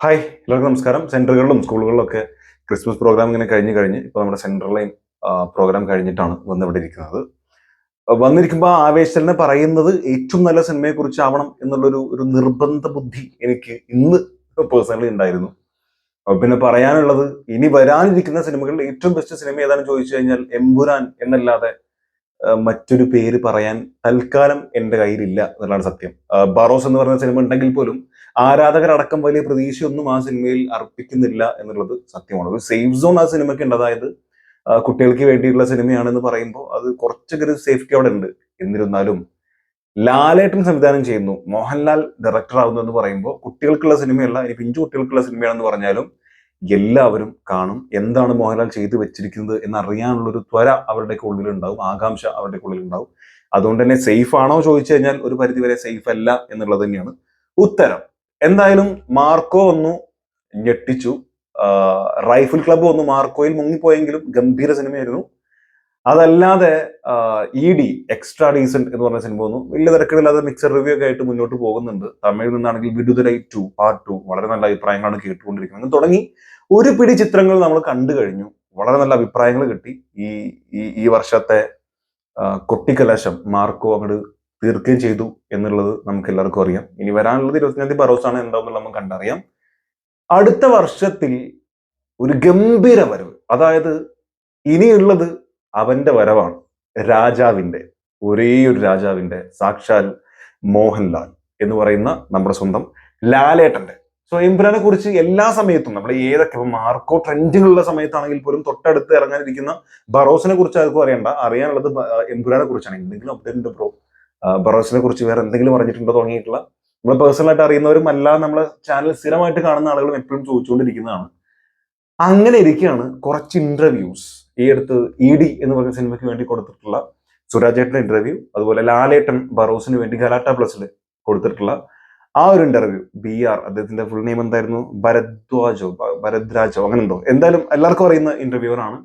Hi എല്ലാവർക്കും നമസ്കാരം. സെന്ററുകളിലും സ്കൂളുകളിലും ഒക്കെ ക്രിസ്മസ് പ്രോഗ്രാം ഇങ്ങനെ കഴിഞ്ഞ് കഴിഞ്ഞ് ഇപ്പോൾ നമ്മുടെ സെൻട്രലൈൻ പ്രോഗ്രാം കഴിഞ്ഞിട്ടാണ് വന്നിവിടെ ഇരിക്കുന്നത് വന്നിരിക്കുമ്പോൾ ആവേശലിനെ പറയുന്നത് ഏറ്റവും നല്ല സിനിമയെക്കുറിച്ച് ആവണം എന്നുള്ളൊരു ഒരു നിർബന്ധ ബുദ്ധി എനിക്ക് ഇന്ന് പേഴ്സണലി ഉണ്ടായിരുന്നു. പിന്നെ പറയാനുള്ളത് ഇനി വരാനിരിക്കുന്ന സിനിമകളിൽ ഏറ്റവും ബെസ്റ്റ് സിനിമ ഏതാണെന്ന് ചോദിച്ചു കഴിഞ്ഞാൽ എമ്പുരാൻ എന്നല്ലാതെ മറ്റൊരു പേര് പറയാൻ തൽക്കാലം എന്റെ കയ്യിലില്ല എന്നുള്ളതാണ് സത്യം. ബറോസ് എന്ന് പറയുന്ന സിനിമ ഉണ്ടെങ്കിൽ പോലും ആരാധകരടക്കം വലിയ പ്രതീക്ഷയൊന്നും ആ സിനിമയിൽ അർപ്പിക്കുന്നില്ല എന്നുള്ളത് സത്യമാണ്. ഒരു സേഫ് സോൺ ആ സിനിമയ്ക്ക് ഉണ്ട്. അതായത് കുട്ടികൾക്ക് വേണ്ടിയിട്ടുള്ള സിനിമയാണെന്ന് പറയുമ്പോൾ അത് കുറച്ചൊക്കെ ഒരു സേഫ്റ്റി അവിടെ ഉണ്ട്. എന്നിരുന്നാലും ലാലേട്ടൻ സംവിധാനം ചെയ്യുന്നു. മോഹൻലാൽ ഡയറക്ടർ ആവുന്നു എന്ന് പറയുമ്പോൾ കുട്ടികൾക്കുള്ള സിനിമയല്ല ഇനി പിഞ്ചു കുട്ടികൾക്കുള്ള സിനിമയാണെന്ന് പറഞ്ഞാലും എല്ലാവരും കാണും എന്താണ് മോഹൻലാൽ ചെയ്തു വെച്ചിരിക്കുന്നത് എന്നറിയാനുള്ള ഒരു ത്വര അവരുടെ ഉള്ളിൽ ഉണ്ടാവും ആകാംക്ഷ അവരുടെ ഉള്ളിൽ ഉണ്ടാവും അതുകൊണ്ട് തന്നെ സേഫ് ആണോ ചോദിച്ചു കഴിഞ്ഞാൽ ഒരു പരിധിവരെ സേഫ് അല്ല എന്നുള്ളത് തന്നെയാണ് ഉത്തരം. എന്തായാലും മാർക്കോ ഒന്ന് ഞെട്ടിച്ചു. റൈഫിൾ ക്ലബ് ഒന്ന് മാർക്കോയിൽ മുങ്ങിപ്പോയെങ്കിലും ഗംഭീര സിനിമയായിരുന്നു അതല്ലാതെ ഇ ഡി എക്സ്ട്രാ ഡീസെന്റ് എന്ന് പറഞ്ഞ സിനിമ ഒന്നും വലിയ തിരക്കിടില്ലാതെ മിക്സർ റിവ്യൂ ഒക്കെ ആയിട്ട് മുന്നോട്ട് പോകുന്നുണ്ട്. തമിഴിൽ നിന്നാണെങ്കിൽ വിടുതലൈ ടു പാർട്ട് ടു വളരെ നല്ല അഭിപ്രായങ്ങളാണ് കേട്ടുകൊണ്ടിരിക്കുന്നത്. തുടങ്ങി ഒരു പിടി ചിത്രങ്ങൾ നമ്മൾ കണ്ടു കഴിഞ്ഞു. വളരെ നല്ല അഭിപ്രായങ്ങൾ കിട്ടി. ഈ ഈ വർഷത്തെ കൊട്ടിക്കലാശം മാർക്കോ അങ്ങോട്ട് തീർക്കുകയും ചെയ്തു എന്നുള്ളത് നമുക്ക് എല്ലാവർക്കും അറിയാം. ഇനി വരാനുള്ളത് ഇരുപത്തിയഞ്ചാം തീയതി ബറോസാണ്. എന്താണെന്നുള്ളത് നമുക്ക് കണ്ടറിയാം. അടുത്ത വർഷത്തിൽ ഒരു ഗംഭീര വരവ്. അതായത് ഇനിയുള്ളത് അവന്റെ വരവാണ്. രാജാവിന്റെ ഒരേ ഒരു രാജാവിന്റെ സാക്ഷാൽ മോഹൻലാൽ എന്ന് പറയുന്ന നമ്മുടെ സ്വന്തം ലാലേട്ടന്റെ സോ കുറിച്ച് എല്ലാ സമയത്തും നമ്മൾ ഏതൊക്കെ ഇപ്പം മാർക്കോ ട്രെൻഡിങ്ങുള്ള സമയത്താണെങ്കിൽ പോലും തൊട്ടടുത്ത് ഇറങ്ങാനിരിക്കുന്ന ബറോസിനെ കുറിച്ച് ആർക്കും അറിയണ്ട. അറിയാനുള്ളത് എംപുരാനെ കുറിച്ചാണ്. എന്തെങ്കിലും അപ്ഡേറ്റ് ഉണ്ട് ബ്രോ ബറോസിനെ കുറിച്ച് വേറെ എന്തെങ്കിലും അറിഞ്ഞിട്ടുണ്ടോ തുടങ്ങിയിട്ടുള്ള? നമ്മൾ പേഴ്സണലായിട്ട് അറിയുന്നവരും അല്ല നമ്മളെ ചാനൽ സ്ഥിരമായിട്ട് കാണുന്ന ആളുകളും എപ്പോഴും ചോദിച്ചുകൊണ്ടിരിക്കുന്നതാണ്. അങ്ങനെ ഇരിക്കുകയാണ് കുറച്ച് ഇന്റർവ്യൂസ് ഈ അടുത്ത് ഇ ഡി എന്ന് പറയുന്ന സിനിമയ്ക്ക് വേണ്ടി കൊടുത്തിട്ടുള്ള സുരാജേട്ടന്റെ ഇന്റർവ്യൂ അതുപോലെ ലാലേട്ടൻ ബറോസിന് വേണ്ടി ഗലാട്ട പ്ലസിൽ കൊടുത്തിട്ടുള്ള ആ ഒരു ഇന്റർവ്യൂ ബി ആർ അദ്ദേഹത്തിന്റെ ഫുൾ നെയിം എന്തായിരുന്നു? ഭരദ്വാജോ ഭരദ്രാജോ അങ്ങനെ എന്തോ. എന്തായാലും എല്ലാവർക്കും അറിയുന്ന ഇന്റർവ്യൂവറാണ്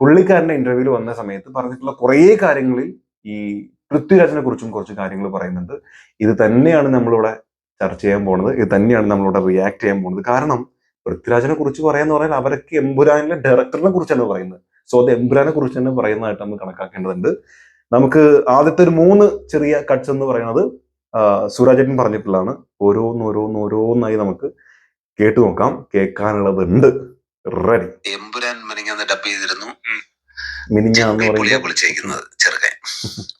പുള്ളിക്കാരന്റെ ഇന്റർവ്യൂവിൽ വന്ന സമയത്ത് പറഞ്ഞിട്ടുള്ള കുറേ കാര്യങ്ങളിൽ ഈ പൃഥ്വിരാജിനെ കുറിച്ചും കുറച്ച് കാര്യങ്ങൾ പറയുന്നുണ്ട്. ഇത് തന്നെയാണ് നമ്മളിവിടെ ചർച്ച ചെയ്യാൻ പോണത്. ഇത് തന്നെയാണ് നമ്മളിവിടെ റിയാക്ട് ചെയ്യാൻ പോണത്. കാരണം പൃഥ്വിരാജിനെ കുറിച്ച് പറയാന്ന് പറഞ്ഞാൽ അവരൊക്കെ എമ്പുരാനിലെ ഡയറക്ടറിനെ കുറിച്ചാണ് പറയുന്നത്. സോ അത് എംബ്രാനെ കുറിച്ച് തന്നെ പറയുന്നതായിട്ട് നമ്മൾ കണക്കാക്കേണ്ടതുണ്ട്. നമുക്ക് ആദ്യത്തെ ഒരു മൂന്ന് ചെറിയ കട്ട്സ് എന്ന് പറയുന്നത് സുരാജേട്ടൻ പറഞ്ഞിട്ടുള്ളതാണ്. ഓരോന്ന് ഓരോന്ന് ഓരോന്നായി നമുക്ക് കേട്ടു നോക്കാം. റെഡി എമ്പുരാൻ മെനിങ്ങാന്ന് ഡബ് ചെയ്തിരുന്നു. മിനിഞ്ഞാന്ന് ചെറുക്കൻ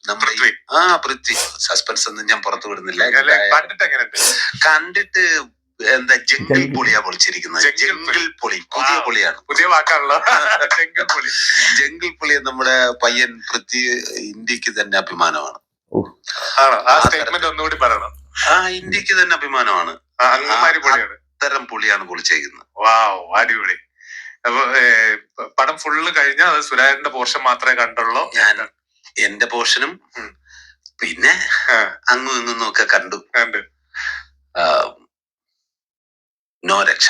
നമ്മുടെ ഈ- പൃഥ്വി. ആ പൃഥ്വി. സസ്പെൻസ് ഒന്നും ഞാൻ പുറത്തു വിടുന്നില്ല. കണ്ടിട്ട് എന്താ ജംഗിൾ. പൊളിയാ പൊളിച്ചിരിക്കുന്നത് ജംഗിൾ പൊളി. പുതിയ. പൊളിയാണ്. പുതിയ വാക്കാണല്ലോ. ജംഗിൾ പുലി ജംഗിൾ പൊളി നമ്മുടെ പയ്യൻ പൃഥ്വി ഇന്ത്യയ്ക്ക് തന്നെ അഭിമാനമാണ്. ആ ആ സ്റ്റേറ്റ്മെന്റ് ഒന്നുകൂടി പറയണം. ആ ഇന്ത്യയ്ക്ക് തന്നെ അഭിമാനമാണ്. അത്തരം പുളിയാണ് പൊളിച്ചേക്കുന്നത് വാവ് അടിപൊളി. അപ്പൊ പടം ഫുള്ള് കഴിഞ്ഞാൽ അത് സുരാജന്റെ പോർഷൻ മാത്രമേ കണ്ടുള്ളൂ. ഞാൻ എന്റെ പോർഷനും പിന്നെ അങ്ങും ഇങ്ങും ഒക്കെ കണ്ടു. കണ്ട്. ആ, നോ രക്ഷ.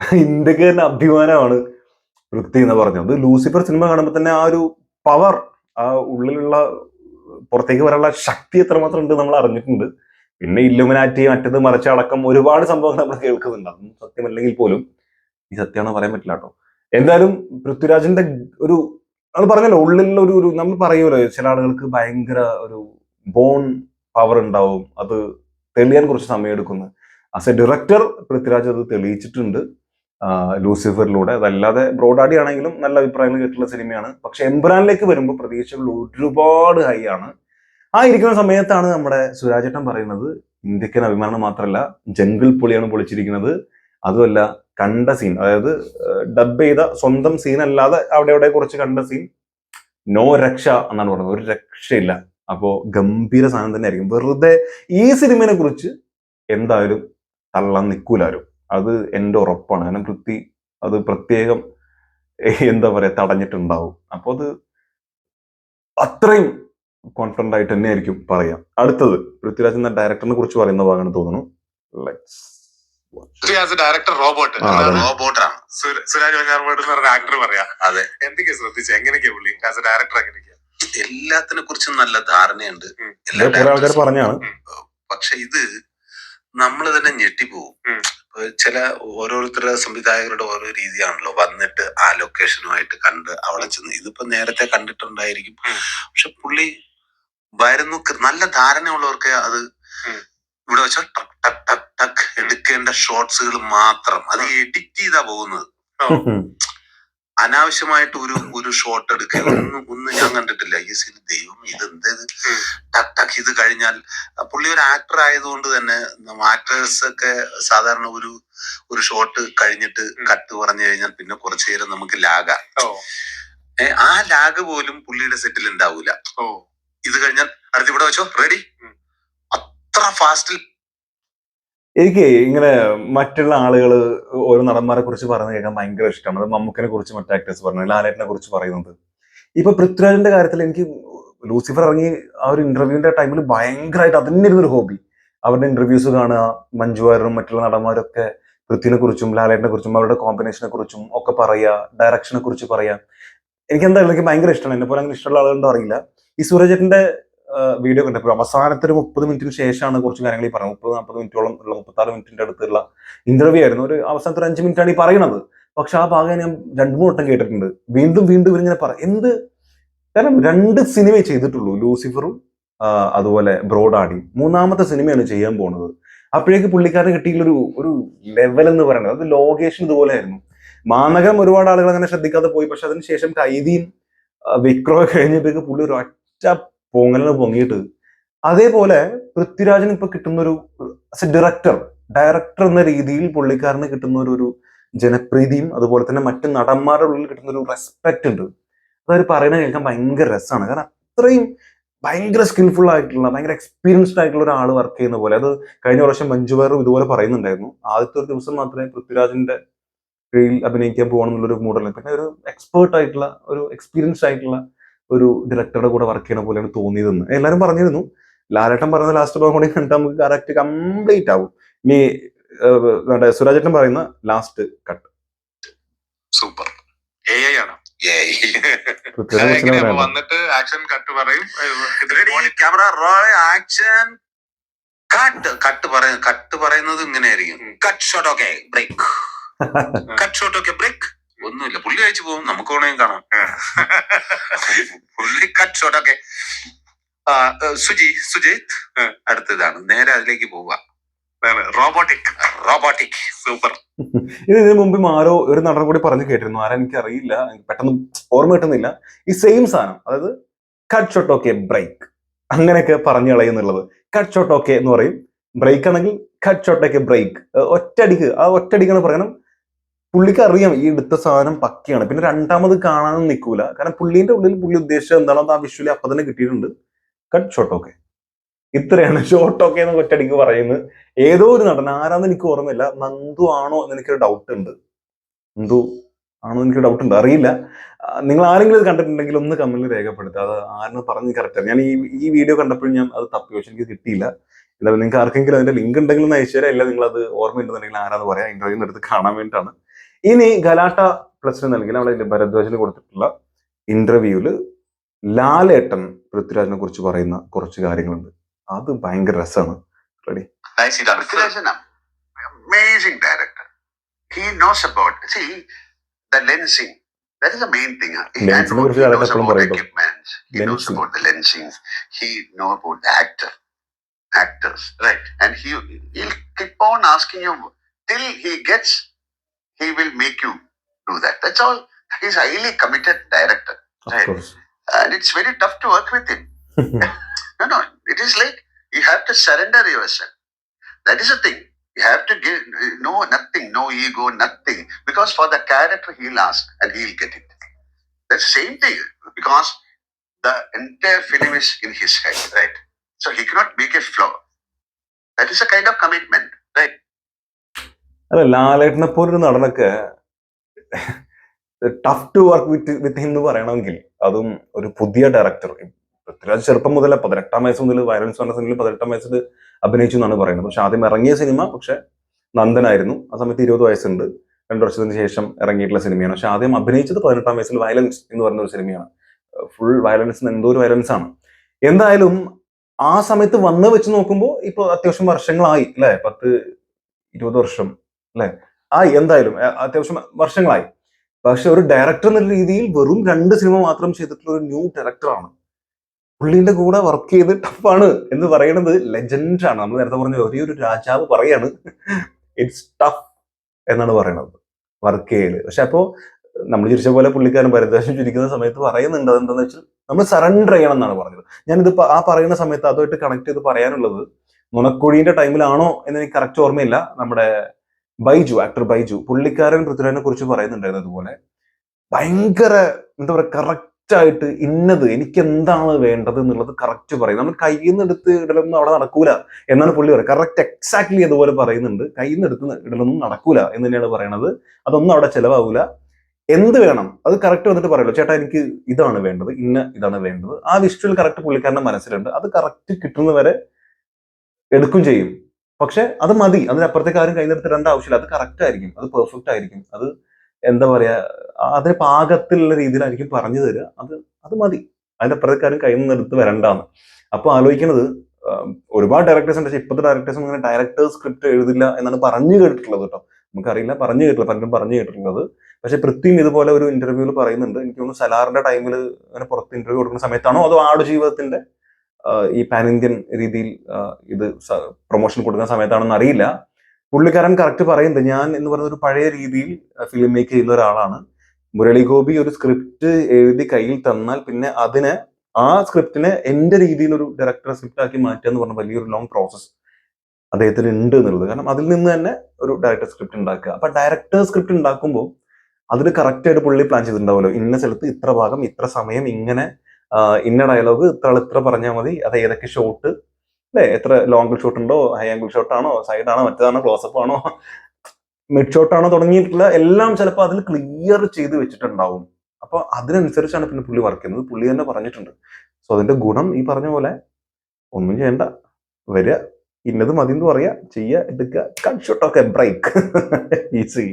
ഇന്ത്യയ്ക്ക് തന്നെ അഭിമാനമാണ് വൃത്തി എന്ന് പറഞ്ഞത്. ലൂസിഫർ സിനിമ കാണുമ്പോൾ തന്നെ ആ ഒരു പവർ ആ ഉള്ളിലുള്ള പുറത്തേക്ക് വരാനുള്ള ശക്തി എത്രമാത്രം ഉണ്ട് നമ്മൾ അറിഞ്ഞിട്ടുണ്ട്. പിന്നെ ഇല്ലുമിനാറ്റി മറ്റത് മറച്ചടക്കം ഒരുപാട് സംഭവങ്ങൾ നമ്മൾ കേൾക്കുന്നുണ്ട്. അതൊന്നും സത്യമല്ലെങ്കിൽ പോലും ഈ സത്യമാണ് പറയാൻ പറ്റില്ല കേട്ടോ. എന്തായാലും പൃഥ്വിരാജിന്റെ ഒരു അത് പറഞ്ഞല്ലോ ഉള്ളിലുള്ള ഒരു ഒരു നമ്മൾ പറയുമല്ലോ ചില ആളുകൾക്ക് ഭയങ്കര ഒരു ബോൺ പവർ ഉണ്ടാവും. അത് തെളിയാൻ കുറച്ച് സമയം എടുക്കുന്നു ആസ് എ ഡയറക്ടർ പൃഥ്വിരാജ് അത് തെളിയിച്ചിട്ടുണ്ട്. ലൂസിഫറിലൂടെ. അതല്ലാതെ ബ്രോഡാഡി ആണെങ്കിലും നല്ല അഭിപ്രായങ്ങൾ കേട്ടിട്ടുള്ള സിനിമയാണ്. പക്ഷെ എംബ്രാനിലേക്ക് വരുമ്പോൾ പ്രതീക്ഷകൾ ഒരുപാട് ഹൈ ആണ്. ആ ഇരിക്കുന്ന സമയത്താണ് നമ്മുടെ സുരാജേട്ടൻ പറയുന്നത് ഇന്ത്യക്കൻ അഭിമാനം മാത്രമല്ല ജംഗിൾ പൊളിയാണ് പൊളിച്ചിരിക്കുന്നത്. അതുമല്ല കണ്ട സീൻ അതായത് ഡബ് ചെയ്ത സ്വന്തം സീൻ അല്ലാതെ അവിടെ അവിടെ കുറച്ച് കണ്ട സീൻ നോ രക്ഷ എന്നാണ് പറയുന്നത് ഒരു രക്ഷയില്ല. അപ്പോൾ ഗംഭീര സാധനം തന്നെ ആയിരിക്കും വെറുതെ ഈ സിനിമയെ കുറിച്ച് എന്തായാലും തള്ളാൻ നിൽക്കൂലാരും അത് എന്റെ ഉറപ്പാണ്. കാരണം പൃഥ്വി അത് പ്രത്യേകം എന്താ പറയുക തടഞ്ഞിട്ടുണ്ടാവും. അപ്പോൾ അത് അത്രയും കോൺഫിഡന്റ് ആയിട്ട് തന്നെ ആയിരിക്കും പറയാം. അടുത്തത് പൃഥ്വിരാജ് എന്ന ഡയറക്ടറിനെ കുറിച്ച് പറയുന്ന ഭാഗമാണ് തോന്നുന്നു. Lights director robot. റോബോട്ടാണ് Suraj Venjaramoodu എന്ന് പറഞ്ഞ ആക്ടർ പറയാ. അതെ. എന്തൊക്കെയാ ശ്രദ്ധിച്ചു? എങ്ങനെയൊക്കെയാ പുള്ളി? ആസ് എ ഡയറക്ടർ എങ്ങനെയൊക്കെയാ? എല്ലാത്തിനെ കുറിച്ചും നല്ല ധാരണയുണ്ട്. എല്ലാ ആൾക്കാർ പറഞ്ഞാണ്. പക്ഷെ ഇത് നമ്മൾ തന്നെ ഞെട്ടിപ്പോവും ചില ഓരോരുത്തരുടെ സംവിധായകരുടെ ഓരോ രീതിയാണല്ലോ. വന്നിട്ട് ആ ലൊക്കേഷനുമായിട്ട് കണ്ട് അവിടെ ചെന്ന് ഇതിപ്പോ നേരത്തെ കണ്ടിട്ടുണ്ടായിരിക്കും. പക്ഷെ പുള്ളി വരുന്നു നല്ല ധാരണയുള്ളവർക്ക് അത്. ഇവിടെ വെച്ചാൽ ടക് ടക്ക് ടക്ക് ടക്ക് എടുക്കേണ്ട ഷോർട്സുകൾ മാത്രം. അത് എഡിറ്റ് ചെയ്താ പോകുന്നത്. അനാവശ്യമായിട്ട് ഒരു ഒരു ഷോട്ട് എടുക്കുക. ഒന്നും ഒന്നും ഞാൻ കണ്ടിട്ടില്ല. ഈ സിനിമ ദൈവം ഇത്? എന്തേത് ടക്ക് ഇത് കഴിഞ്ഞാൽ പുള്ളി ഒരു ആക്ടർ ആയതുകൊണ്ട് തന്നെ ആക്ടേഴ്സ് ഒക്കെ സാധാരണ ഒരു ഒരു ഷോട്ട് കഴിഞ്ഞിട്ട്. കട്ട് പറഞ്ഞു കഴിഞ്ഞാൽ പിന്നെ കുറച്ചു നേരം നമുക്ക് ലാഗാ. ആ ലാഗ് പോലും പുള്ളിയുടെ സെറ്റിൽ ഉണ്ടാവൂല. ഓ. ഇത് കഴിഞ്ഞാൽ അടുത്ത് ഇവിടെ വെച്ചോ റെഡി അത്ര ഫാസ്റ്റിൽ എനിക്ക് ഇങ്ങനെ മറ്റുള്ള ആളുകൾ ഓരോ നടന്മാരെ കുറിച്ച് പറഞ്ഞു കേൾക്കാൻ ഭയങ്കര ഇഷ്ടമാണ് അത് മമ്മൂക്കിനെ കുറിച്ച് മറ്റു ആക്ടേഴ്സ് പറഞ്ഞു ലാലേട്ടനെ കുറിച്ച് പറയുന്നത്. ഇപ്പൊ പൃഥ്വിരാജിന്റെ കാര്യത്തിൽ എനിക്ക് ലൂസിഫർ ഇറങ്ങി ആ ഒരു ഇന്റർവ്യൂവിന്റെ ടൈമിൽ ഭയങ്കരമായിട്ട് അതിന്റെ ഇരുന്നൊരു ഹോബി അവരുടെ ഇന്റർവ്യൂസ് കാണുക മഞ്ജു വാര്യരും മറ്റുള്ള നടന്മാരൊക്കെ പൃഥ്വിനെ കുറിച്ചും ലാലേട്ടിനെ കുറിച്ചും അവരുടെ കോമ്പിനേഷനെ കുറിച്ചും ഒക്കെ പറയുക ഡയറക്ഷനെ കുറിച്ച് പറയുക. എനിക്ക് എന്തായാലും എനിക്ക് ഭയങ്കര ഇഷ്ടമാണ് എന്നെ പോലെ അങ്ങനെ ഇഷ്ടമുള്ള ആളുകളുണ്ടോ അറിയില്ല. ഈ സൂരജേട്ടന്റെ വീഡിയോ കണ്ടപ്പോൾ അവസാനത്തെ ഒരു മുപ്പത് മിനിറ്റിന് ശേഷമാണ് കുറച്ച് കാര്യങ്ങൾ ഈ പറയുന്നത് മുപ്പത് നാൽപ്പത് മിനിറ്റോളം ഉള്ള മുപ്പത്താറ് മിനിറ്റിന്റെ അടുത്തുള്ള ഇന്റർവ്യൂ ആയിരുന്നു. ഒരു അവസാനത്തെ ഒരു അഞ്ച് മിനിറ്റാണ് ഈ പറയുന്നത് പക്ഷെ ആ ഭാഗം ഞാൻ രണ്ടു മൂന്ന് വട്ടം കേട്ടിട്ടുണ്ട്. വീണ്ടും വീണ്ടും ഇവരിങ്ങനെ പറ എന്ത്? കാരണം രണ്ട് സിനിമയെ ചെയ്തിട്ടുള്ളൂ. ലൂസിഫറും അതുപോലെ ബ്രോഡാഡി. മൂന്നാമത്തെ സിനിമയാണ് ചെയ്യാൻ പോണത്. അപ്പോഴേക്ക് പുള്ളിക്കാരന് കിട്ടിയിട്ടുള്ള ഒരു ഒരു ലെവൽ എന്ന് പറയുന്നത്. അത് ലോകേഷൻ ഇതുപോലെ ആയിരുന്നു മാനകം ഒരുപാട് ആളുകൾ അങ്ങനെ ശ്രദ്ധിക്കാതെ പോയി. പക്ഷെ അതിനുശേഷം കൈതിയും വിക്രോ കഴിഞ്ഞപ്പോഴേക്ക് പുള്ളി ഒരു ഒറ്റ പൊങ്ങലിന് പൊങ്ങിയിട്ട്. അതേപോലെ പൃഥ്വിരാജിന് ഇപ്പൊ കിട്ടുന്ന ഒരു ഡയറക്ടർ ഡയറക്ടർ എന്ന രീതിയിൽ പുള്ളിക്കാരന് കിട്ടുന്ന ഒരു ഒരു ജനപ്രീതിയും അതുപോലെ തന്നെ മറ്റു നടന്മാരുടെ ഉള്ളിൽ കിട്ടുന്ന ഒരു റെസ്പെക്ട് ഉണ്ട്. അതവർ പറയുന്നത് കേൾക്കാൻ ഭയങ്കര രസമാണ്. കാരണം അത്രയും ഭയങ്കര സ്കിൽഫുൾ ആയിട്ടുള്ള ഭയങ്കര എക്സ്പീരിയൻസ്ഡ് ആയിട്ടുള്ള ഒരാൾ വർക്ക് ചെയ്യുന്ന പോലെ. അത് കഴിഞ്ഞ വർഷം മഞ്ജു വേറും ഇതുപോലെ പറയുന്നുണ്ടായിരുന്നു. ആദ്യത്തെ ഒരു ദിവസം മാത്രമേ പൃഥ്വിരാജിന്റെ കീഴിൽ അഭിനയിക്കാൻ പോകണം എന്നുള്ളൊരു മൂഡല്ല പിന്നെ ഒരു എക്സ്പേർട്ട് ആയിട്ടുള്ള ഒരു എക്സ്പീരിയൻസ്ഡ് ആയിട്ടുള്ള ഒരു ഡയറക്ടറുടെ കൂടെ വർക്ക് ചെയ്യണ പോലെയാണ് തോന്നിയതെന്ന്. എല്ലാവരും പറഞ്ഞിരുന്നു. ലാലേട്ടൻ പറയുന്ന ലാസ്റ്റ് ഭാഗം കൂടി കണ്ടിട്ട് നമുക്ക് കറക്റ്റ് കംപ്ലീറ്റ് ആവും. ഇനി ഏഹ്, നമ്മുടെ സുരാജേട്ടൻ പറയുന്ന ലാസ്റ്റ് കട്ട് സൂപ്പർ ആണ്. വന്നിട്ട് ആക്ഷൻ കട്ട് പറയും. ക്യാമറ ആക്ഷൻ കട്ട് കട്ട് പറയും കട്ട് പറയുന്നത് ഇങ്ങനെയായിരിക്കും. Cut shot okay break cut shot okay break ഒന്നുമില്ല. പുള്ളി അയച്ചു പോകും. നമുക്ക് വേണമെങ്കിൽ കാണാം. പുള്ളി കട്ട് ഷോട്ട് ഓക്കെ സുജി സുജിത്. അടുത്തതാണ്. നേരെ അതിലേക്ക് പോവുക. റോബോട്ടിക് റോബോട്ടിക് സൂപ്പർ ഇത് ഇതിനു മുമ്പ് ആരോ ഒരു നടൻ കൂടി പറഞ്ഞു കേട്ടിരുന്നു. ആരാ എനിക്ക് അറിയില്ല എനിക്ക് പെട്ടെന്ന് ഓർമ്മ കിട്ടുന്നില്ല. ഈ സെയിം സാധനം. അതായത് കട്ട് ഷോട്ട് ഓക്കെ ബ്രേക്ക് അങ്ങനെയൊക്കെ പറഞ്ഞു കളയുന്നുള്ളത്. കട്ട് ഷോട്ട് ഓക്കെ എന്ന് പറയും. ബ്രേക്ക് ആണെങ്കിൽ കട്ട് ഷോട്ട് ഓക്കെ ബ്രേക്ക് ഒറ്റടിക്ക് ആ ഒറ്റടിക്കാണ് പറയണം. പുള്ളിക്ക് അറിയാം ഈ എടുത്ത സാധനം പക്കയാണ്. പിന്നെ രണ്ടാമത് കാണാനും നിൽക്കൂല. കാരണം പുള്ളീന്റെ ഉള്ളിൽ പുള്ളി ഉദ്ദേശിച്ചത് എന്താണോ ആ വിഷ്വലി അപ്പൊ തന്നെ കിട്ടിയിട്ടുണ്ട്. കട്ട് ഷോട്ട് ഓക്കെ ഇത്രയാണ് ഷോട്ട് ഓക്കെ എന്ന് ഒറ്റടിക്ക് പറയുന്നത്. ഏതോ ഒരു നടൻ ആരാന്ന് എനിക്ക് ഓർമ്മയില്ല. നന്ദു ആണോ എന്ന് എനിക്കൊരു ഡൗട്ട് ഉണ്ട്. നന്ദു ആണോ എനിക്ക് ഡൗട്ട് ഉണ്ട്. അറിയില്ല. നിങ്ങൾ ആരെങ്കിലും ഇത് കണ്ടിട്ടുണ്ടെങ്കിൽ ഒന്ന് കമന്റിൽ രേഖപ്പെടുത്തുക. അത് ആരെന്ന് പറഞ്ഞ് കറക്റ്റ് ഞാൻ ഈ ഈ വീഡിയോ കണ്ടപ്പോഴും ഞാൻ അത് തപ്പി പക്ഷെ എനിക്ക് കിട്ടിയില്ല. ഇല്ല നിങ്ങൾക്ക് ആർക്കെങ്കിലും അതിന്റെ ലിങ്ക് ഉണ്ടെങ്കിൽ അയച്ചു തരാം. ഇല്ല നിങ്ങൾ അത് ഓർമ്മയുണ്ടെന്നുണ്ടെങ്കിൽ ആരാന്ന് പറയാം. ഇന്റർവ്യൂ എടുത്ത് കാണാൻ വേണ്ടിയിട്ടാണ്. ഇനി ഗലാട്ട പ്ലസിന് നൽകി അവിടെ ഭരദ്വാജിന് കൊടുത്തിട്ടുള്ള ഇന്റർവ്യൂവിൽ ലാലേട്ടൻ പൃഥ്വിരാജിനെ കുറിച്ച് പറയുന്ന കുറച്ച് കാര്യങ്ങളുണ്ട് അത് ഭയങ്കര രസമാണ് an amazing director. He knows about, see, the lensing. That is the main thing. He, Lensing he knows about equipment. He lensing. knows about the lensing. He know about the actor, actors, right? And he he'll keep on asking you till he gets. He will make you do that. That's all. He's a highly committed director, Of Right. course. and it's very tough to work with him. No, no. It is like you have to surrender yourself. That is the thing. You have to give no nothing, no ego, nothing. Because for the character he'll ask and he'll get it. That's the same thing. Because the entire film is in his head, right? So he cannot make a flaw. That is a kind of commitment, right? അല്ല ലാലേട്ടനെ പോലൊരു നടനൊക്കെ tough to work with with him എന്ന് പറയണമെങ്കിൽ അതും ഒരു പുതിയ director Prithviraj ചെറുപ്പം മുതലേ പതിനെട്ടാം വയസ്സ് മുതൽ വയലൻസ് വന്ന സിനിമയിൽ പതിനെട്ടാം വയസ്സിൽ അഭിനയിച്ചു എന്നാണ് പറയുന്നത്. പക്ഷെ ആദ്യം ഇറങ്ങിയ സിനിമ പക്ഷെ നന്ദനായിരുന്നു. ആ സമയത്ത് ഇരുപത് വയസ്സുണ്ട്. രണ്ടു വർഷത്തിന് ശേഷം ഇറങ്ങിയിട്ടുള്ള സിനിമയാണ് പക്ഷെ ആദ്യം അഭിനയിച്ചത് പതിനെട്ടാം വയസ്സിൽ വയലൻസ് എന്ന് പറയുന്ന ഒരു സിനിമയാണ് ഫുൾ വയലൻസ് എന്തോ ഒരു വയലൻസ് ആണ്. എന്തായാലും ആ സമയത്ത് വന്ന് വെച്ച് നോക്കുമ്പോൾ ഇപ്പൊ അത്യാവശ്യം വർഷങ്ങളായി അല്ലെ? പത്ത് ഇരുപത് വർഷം. അല്ലെ? ആ എന്തായാലും അത്യാവശ്യം വർഷങ്ങളായി. പക്ഷെ ഒരു ഡയറക്ടർ എന്ന രീതിയിൽ വെറും രണ്ട് സിനിമ മാത്രം ചെയ്തിട്ടുള്ള ഒരു ന്യൂ ഡയറക്ടറാണ് പുള്ളിന്റെ കൂടെ വർക്ക് ചെയ്ത് ടഫാണ് എന്ന് പറയുന്നത് ലെജൻഡാണ് നമ്മൾ നേരത്തെ പറഞ്ഞ ഒരേ ഒരു രാജാവ് പറയാണ് ഇറ്റ്സ് ടഫ് എന്നാണ് പറയുന്നത് വർക്ക് ചെയ്യൽ. പക്ഷെ അപ്പോ നമ്മൾ ചിരിച്ച പോലെ പുള്ളിക്കാരൻ പരിദേശം ചുരിക്കുന്ന സമയത്ത് പറയുന്നുണ്ട് അതെന്താന്ന് വെച്ചാൽ നമ്മൾ സറണ്ടർ ചെയ്യണം എന്നാണ് പറഞ്ഞത്. ഞാനിത് ആ പറയുന്ന സമയത്ത് അതുമായിട്ട് കണക്ട് ചെയ്ത് പറയാനുള്ളത് നുണക്കുഴിന്റെ ടൈമിലാണോ എന്ന് എനിക്ക് കറക്റ്റ് ഓർമ്മയില്ല. നമ്മുടെ ബൈജു ആക്ടർ ബൈജു പുള്ളിക്കാരൻ പൃഥ്വിരാജിനെ കുറിച്ച് പറയുന്നുണ്ടായിരുന്നു അതുപോലെ ഭയങ്കര എന്താ പറയുക കറക്റ്റ് ആയിട്ട് ഇന്നത് എനിക്ക് എന്താണ് വേണ്ടത് എന്നുള്ളത് കറക്റ്റ് പറയും. നമ്മൾ കയ്യിൽ നിന്ന് എടുത്ത് ഇടലൊന്നും അവിടെ നടക്കൂല എന്നാണ് പുള്ളി പറയുക. കറക്റ്റ് എക്സാക്ട്ലി അതുപോലെ പറയുന്നുണ്ട്. കയ്യിൽ നിന്ന് എടുത്ത് ഇടലൊന്നും നടക്കൂല എന്ന് തന്നെയാണ് പറയണത്. അതൊന്നും അവിടെ ചിലവാകൂല എന്ത് വേണം? അത് കറക്റ്റ് വന്നിട്ട് പറയുള്ളൂ. ചേട്ടാ എനിക്ക് ഇതാണ് വേണ്ടത് ഇന്ന ഇതാണ് വേണ്ടത്. ആ വിഷ്വൽ കറക്റ്റ് പുള്ളിക്കാരന്റെ മനസ്സിലുണ്ട്. അത് കറക്റ്റ് കിട്ടുന്നവരെ എടുക്കും ചെയ്യും. പക്ഷെ അത് മതി. അതിനപ്പുറത്തേക്ക് ആരും കൈ രണ്ട ആവശ്യമില്ല. അത് കറക്റ്റ് ആയിരിക്കും. അത് പെർഫെക്റ്റ് ആയിരിക്കും. അത് എന്താ പറയാ അതിന് പാകത്തിലുള്ള രീതിയിലായിരിക്കും പറഞ്ഞു തരിക. അത് അത് മതി. അതിനപ്പുറത്തേക്ക് ആരും കൈ എടുത്ത് വരണ്ടാന്ന്. അപ്പൊ ആലോചിക്കുന്നത് ഒരുപാട് ഡയറക്ടേഴ്സ് ഉണ്ട്. പക്ഷെ ഇപ്പോഴത്തെ ഡയറക്ടേഴ്സ് അങ്ങനെ ഡയറക്ടേഴ്സ് സ്ക്രിപ്റ്റ് എഴുതില്ല എന്നാണ് പറഞ്ഞു കേട്ടിട്ടുള്ളത് കേട്ടോ. നമുക്കറിയില്ല പറഞ്ഞു കേട്ടില്ല പലരും പറഞ്ഞു കേട്ടിട്ടുള്ളത്. പക്ഷെ പൃഥ്വിയും ഇതുപോലെ ഒരു ഇന്റർവ്യൂവിൽ പറയുന്നുണ്ട്. എനിക്ക് തോന്നുന്നു സലാറിന്റെ ടൈമിൽ അങ്ങനെ പുറത്ത് ഇന്റർവ്യൂ കൊടുക്കുന്ന സമയത്താണോ അതോ ആടുജീവിതത്തിന്റെ ഈ പാൻ ഇന്ത്യൻ രീതിയിൽ ഇത് പ്രൊമോഷൻ കൊടുക്കുന്ന സമയത്താണെന്ന് അറിയില്ല. പുള്ളിക്കാരൻ കറക്റ്റ് പറയുന്നത് ഞാൻ എന്ന് പറയുന്ന ഒരു പഴയ രീതിയിൽ ഫിലിം മേക്ക് ചെയ്യുന്ന ഒരാളാണ്. മുരളി ഗോപി ഒരു സ്ക്രിപ്റ്റ് എഴുതി കയ്യിൽ തന്നാൽ പിന്നെ അതിനെ ആ സ്ക്രിപ്റ്റിനെ എന്റെ രീതിയിൽ ഒരു ഡയറക്ടർ സ്ക്രിപ്റ്റ് ആക്കി മാറ്റുക എന്ന് പറഞ്ഞ വലിയൊരു ലോങ് പ്രോസസ് അദ്ദേഹത്തിന് ഉണ്ട് എന്നുള്ളത്. കാരണം അതിൽ നിന്ന് തന്നെ ഒരു ഡയറക്ടർ സ്ക്രിപ്റ്റ് ഉണ്ടാക്കുക. അപ്പൊ ഡയറക്ടർ സ്ക്രിപ്റ്റ് ഉണ്ടാക്കുമ്പോൾ അതിൽ കറക്റ്റ് ആയിട്ട് പുള്ളി പ്ലാൻ ചെയ്തിട്ടുണ്ടാവുമല്ലോ. ഇന്ന സ്ഥലത്ത് ഇത്ര ഭാഗം ഇത്ര സമയം ഇങ്ങനെ ഇന്ന ഡയലോഗ് ഇത്ര ഇത്ര പറഞ്ഞാൽ മതി. അത് ഏതൊക്കെ ഷോട്ട് അല്ലെ? എത്ര ലോങ് ഷോട്ട് ഉണ്ടോ? ഹൈ ആംഗിൾ ഷോട്ട് ആണോ? സൈഡ് ആണോ? മറ്റേതാണോ? ക്ലോസപ്പ് ആണോ? മിഡ് ഷോട്ട് ആണോ തുടങ്ങിയിട്ടുള്ള എല്ലാം ചിലപ്പോൾ അതിൽ ക്ലിയർ ചെയ്ത് വെച്ചിട്ടുണ്ടാവും. അപ്പൊ അതിനനുസരിച്ചാണ് പിന്നെ പുള്ളി വർക്ക് ചെയ്യുന്നത്. പുള്ളി തന്നെ പറഞ്ഞിട്ടുണ്ട്. സോ അതിന്റെ ഗുണം ഈ പറഞ്ഞ പോലെ ഒന്നും ചെയ്യണ്ട. വരിക ഇന്നത് മതി എന്ന് പറയാ ചെയ്യുക എടുക്കുക കട്ട് ഷോട്ടൊക്കെ ബ്രേക്ക് ഈസി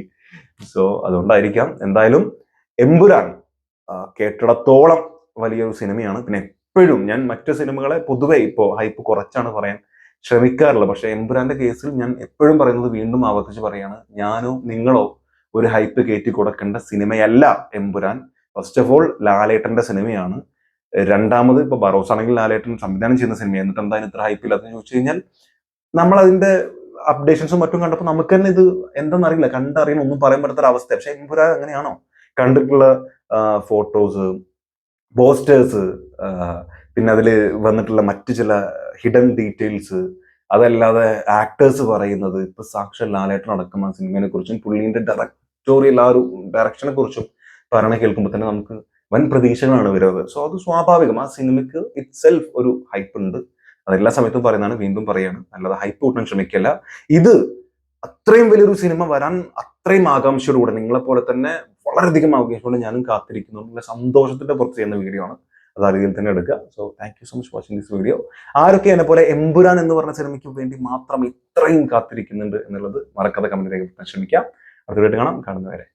സോ അതുകൊണ്ടായിരിക്കാം. എന്തായാലും എമ്പുരാൻ കേട്ടിടത്തോളം വലിയൊരു സിനിമയാണ്. പിന്നെ എപ്പോഴും ഞാൻ മറ്റു സിനിമകളെ പൊതുവെ ഇപ്പോൾ ഹൈപ്പ് കുറച്ചാണ് പറയാൻ ശ്രമിക്കാറുള്ളത്. പക്ഷെ എംപുരാന്റെ കേസിൽ ഞാൻ എപ്പോഴും പറയുന്നത് വീണ്ടും ആവർത്തിച്ച് പറയാണ് ഞാനോ നിങ്ങളോ ഒരു ഹൈപ്പ് കയറ്റി കൊടുക്കേണ്ട സിനിമയല്ല എംപുരാൻ ഫസ്റ്റ് ഓഫ് ഓൾ ലാലേട്ടന്റെ സിനിമയാണ്. രണ്ടാമത് ഇപ്പൊ ബറോസ് ആണെങ്കിൽ ലാലേട്ടൻ സംവിധാനം ചെയ്യുന്ന സിനിമ എന്നിട്ട് എന്തായാലും ഇത്ര ഹൈപ്പ് ഇല്ലാത്തത് ചോദിച്ചു കഴിഞ്ഞാൽ നമ്മൾ അതിന്റെ അപ്ഡേഷൻസും മറ്റും കണ്ടപ്പോൾ നമുക്ക് തന്നെ ഇത് എന്താണെന്നറിയില്ല കണ്ടറിയണം ഒന്നും പറയാൻ പറ്റാത്ത അവസ്ഥ പക്ഷെ എംപുരാൻ അങ്ങനെയാണോ? കണ്ടിട്ടുള്ള ഫോട്ടോസ് പോസ്റ്റേഴ്സ് പിന്നെ അതിൽ വന്നിട്ടുള്ള മറ്റു ചില ഹിഡൻ ഡീറ്റെയിൽസ് അതല്ലാതെ ആക്ടേഴ്സ് പറയുന്നത് ഇപ്പൊ സാക്ഷാൽ ലാലേട്ടൻ അടക്കം ആ സിനിമയെ കുറിച്ചും പുള്ളീന്റെ ഡയറക്ടോറിയൽ ആ ഒരു ഡയറക്ഷനെ കുറിച്ചും പറയണ കേൾക്കുമ്പോൾ തന്നെ നമുക്ക് വൻ പ്രതീക്ഷകളാണ് വരുന്നത്. സോ അത് സ്വാഭാവികം. ആ സിനിമയ്ക്ക് ഇറ്റ് സെൽഫ് ഒരു ഹൈപ്പ് ഉണ്ട്. അതെല്ലാ സമയത്തും പറയുന്നതാണ് വീണ്ടും പറയാണ്. അല്ലാതെ ഹൈപ്പ് കൂട്ടാൻ ശ്രമിക്കില്ല. ഇത് അത്രയും വലിയൊരു സിനിമ വരാൻ അത്രയും ആകാംക്ഷയോടുകൂടെ നിങ്ങളെ പോലെ തന്നെ വളരെയധികം ആകാംക്ഷയോടെ ഞാനും കാത്തിരിക്കുന്നു. നല്ല സന്തോഷത്തിന്റെ പുറത്ത് ചെയ്യുന്ന വീഡിയോ ആണ്. അത് ആ രീതിയിൽ തന്നെ എടുക്കുക. So thank you so much watching this video ആരൊക്കെ എന്നെ പോലെ എമ്പുരാൻ എന്ന് പറഞ്ഞ സിനിമയ്ക്ക് വേണ്ടി മാത്രം ഇത്രയും കാത്തിരിക്കുന്നുണ്ട് എന്നുള്ളത് മറക്കാതെ കമന്റ് രേഖപ്പെടുത്താൻ ശ്രമിക്കാം. അടുത്തതായിട്ട് കാണാം. കാണുന്നവരെ.